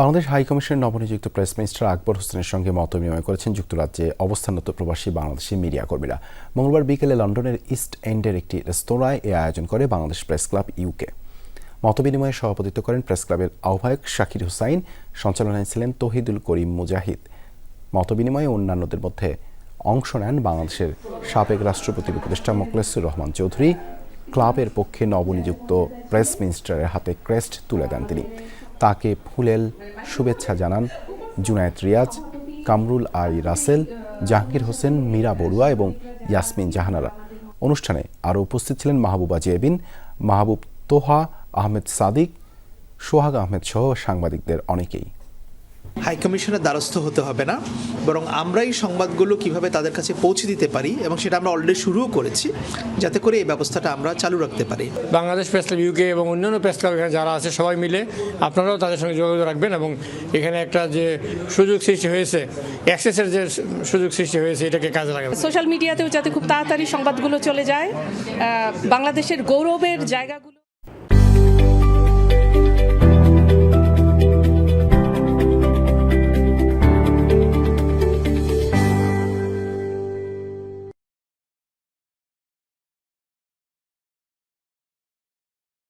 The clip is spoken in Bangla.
বাংলাদেশ হাইকমিশনের নবনিযুক্ত প্রেস মিনিস্টার আকবর হোসেনের সঙ্গে মত বিনিময় করেছেন যুক্তরাজ্যে অবস্থানরত প্রবাসী বাংলাদেশি মিডিয়া কর্মীরা। মঙ্গলবার বিকেলে লন্ডনের ইস্ট এন্ডের একটি রেস্তোরাঁয় এ আয়োজন করে বাংলাদেশ প্রেস ক্লাব ইউকে। মতবিনিময়ে সভাপতিত্ব করেন প্রেস ক্লাবের আহ্বায়ক শাকির হুসাইন, সঞ্চালনায় ছিলেন তহিদুল করিম মুজাহিদ। মতবিনিময়ে অন্যান্যদের মধ্যে অংশ নেন বাংলাদেশের সাবেক রাষ্ট্রপতির উপদেষ্টা মোকলেসুর রহমান চৌধুরী। ক্লাবের পক্ষে নবনিযুক্ত প্রেস মিনিস্টারের হাতে ক্রেস্ট তুলে দেন তিনি। তাকে ফুলেল শুভেচ্ছা জানান জুনায়েত রিয়াজ, কামরুল আই রাসেল, জাহাঙ্গীর হোসেন, মীরা বড়ুয়া এবং ইয়াসমিন জাহানারা। অনুষ্ঠানে আরও উপস্থিত ছিলেন মাহবুবা জেবিন, মাহবুব তোহা, আহমেদ সাদিক, সোহাগ আহমেদ সহ সাংবাদিকদের অনেকেই। হাইকমিশনের দ্বারস্থ হতে হবে না বরং আমরাই সংবাদগুলো কীভাবে তাদের কাছে পৌঁছে দিতে পারি এবং সেটা আমরা অলরেডি শুরুও করেছি যাতে করে এই ব্যবস্থাটা আমরা চালু রাখতে পারি। বাংলাদেশ প্রেস ক্লাব ইউকে এবং অন্যান্য প্রেস ক্লাব এখানে যারা আছে সবাই মিলে আপনারাও তাদের সঙ্গে যোগাযোগ রাখবেন এবং এখানে একটা যে সুযোগ সৃষ্টি হয়েছে অ্যাক্সেসের যে সুযোগ সৃষ্টি হয়েছে এটাকে কাজে লাগাবে সোশ্যাল মিডিয়াতেও যাতে খুব তাড়াতাড়ি সংবাদগুলো চলে যায় বাংলাদেশের গৌরবের জায়গাগুলো